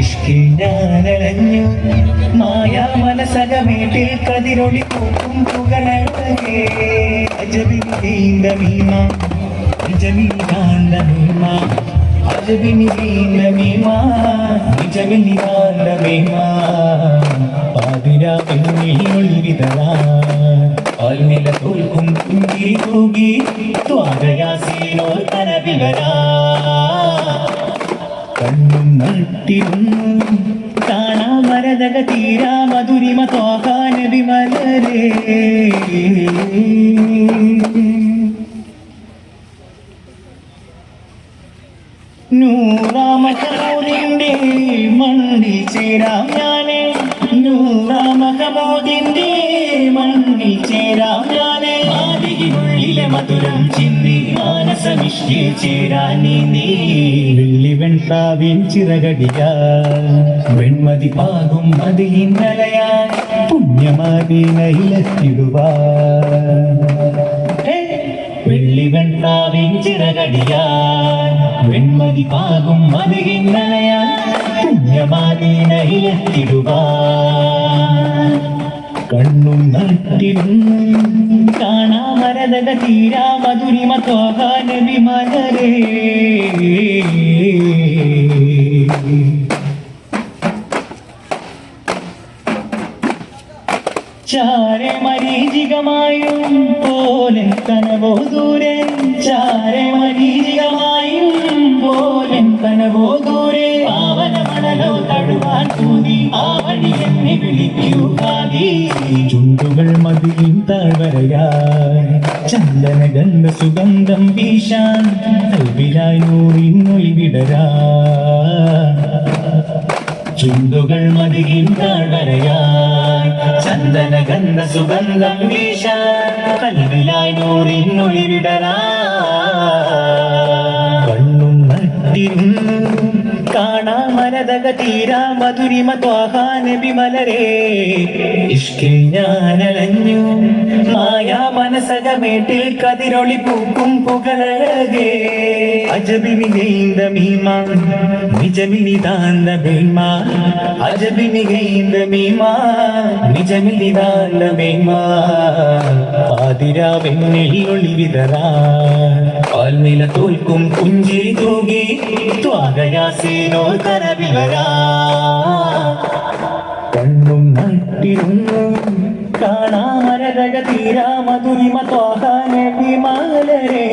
ഇഷ്കിൽ ഞാനലഞ്ഞു മായാ മനസകമേട്ടിൽ കതിരൊളി പൂക്കും പുകളഴകേ അജബിനി നീന്തമീമ നിജമിനി കാന്തമീമ അജബിനി നീന്തമീമ നിജമിനി കാന്തമീമ പാതിരാ പെണ്ണിൽ ഒളിവിതളാ പാൽനില തോൽക്കും പുഞ്ചിരി തൂകി ത്വാരയാസീനോ കനവിവരാ കണ്ണും നട്ടിരുന്നു കാണാ മരതക തീരാ മധുരിമ തോകാന വിമലരേ നൂറാമഹമോദിന്റെ മണ്ണിൽ ചേരാം ഞാൻ. മധുരം ചിന്നി മാനസമിഷ്ടി ചേരാൻ നീ. വെള്ളി വെൺതാവിൻ ചിറകടിയ. വെൺമതി പാകും മതി ഇന്നലയാൻ പുണ്യമദീനയിലെത്തിടുവാ വെള്ളി വെൺതാവിൻ ചിറകടിയാൻ വെൺമതി പാകും പുണ്യമാതി പുണ്യമാനയിലെത്തിടുവാൻ കണ്ണും നട്ടിരുന്നു കാണാമരതക തീരാ മധുരിമ തോകാന വിമലരേ. ചാരെ മരീചികമായും പോലെ തനവോ ദൂരെ ചാരെ മരീചികമായും പോലെ തനവോ ദൂരെ പാവന മണലോ തടുവാൻ കൂതി ആവണി എന്നെ വിളിക്കൂ ചുണ്ടുകൾ മതിയും താഴ്വരയായി ചന്ദന ഗന്ധ സുഗന്ധം വീശാൻ കൽവിലായി നൂറിന്നൊളി വിടരാ ചുണ്ടുകൾ മതിയും താഴ്വരയായി ചന്ദന ഗന്ധ സുഗന്ധം വീശാൻ കൽവിലായി നൂറിന്നൊളിവിടരാ കണ്ണും നട്ടിരുന്നു കാണാ മരതക തീരാ മധുരിമ ത്വാഹാന വിമലരേ ഇഷ്കിൽ ഞാനലഞ്ഞു മായാ മനസകമേട്ടിൽ കതിരൊളി പൂക്കും പുകളകേ അജബിനി ഗൈന്ദ മീമ നിജമിനി ദാന്ത ഭീമ. അജബിനി ഗൈന്ദ മീമ നിജമിനി ദാന്ത ഭീമ. പാതിരാവെണ്ണിൽ ഒളിവിതറാ. പാൽനില തോൽക്കും പുഞ്ചിരി തൂകി ത്വാഗയാസീനോ കരവിവരാ. കണ്ണും നട്ടിരുന്നു കാണാമരതക തീരാ മധുരിമ ത്വാഹാന വിമാലരേ